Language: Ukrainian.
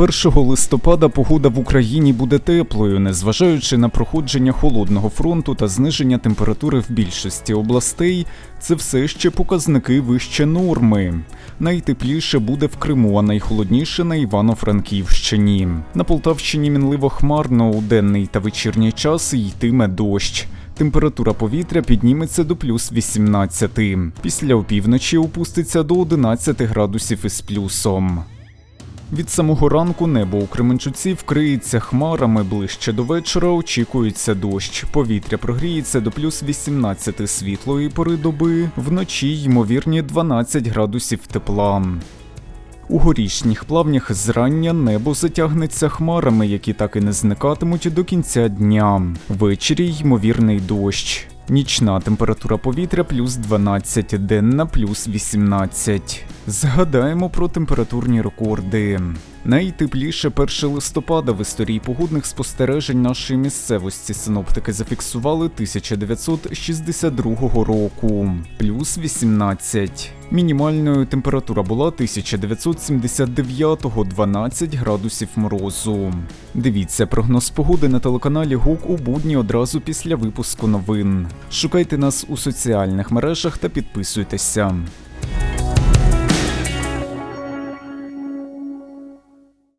1 листопада погода в Україні буде теплою, незважаючи на проходження холодного фронту та зниження температури в більшості областей. Це все ще показники вище норми. Найтепліше буде в Криму, а найхолодніше на Івано-Франківщині. На Полтавщині мінливо хмарно у денний та вечірній час йтиме дощ. Температура повітря підніметься до плюс 18. Після опівночі опуститься до 11 градусів із плюсом. Від самого ранку небо у Кременчуці вкриється хмарами. Ближче до вечора очікується дощ. Повітря прогріється до плюс 18 світлої пори доби, вночі ймовірні 12 градусів тепла. У горішніх плавнях зрання небо затягнеться хмарами, які так і не зникатимуть до кінця дня. Ввечері ймовірний дощ. Нічна температура повітря плюс 12, денна плюс 18. Згадаємо про температурні рекорди. Найтепліше 1 листопада в історії погодних спостережень нашої місцевості синоптики зафіксували 1962 року, плюс 18. Мінімальною температура була 1979-го 12 градусів морозу. Дивіться прогноз погоди на телеканалі ГУК у будні одразу після випуску новин. Шукайте нас у соціальних мережах та підписуйтеся.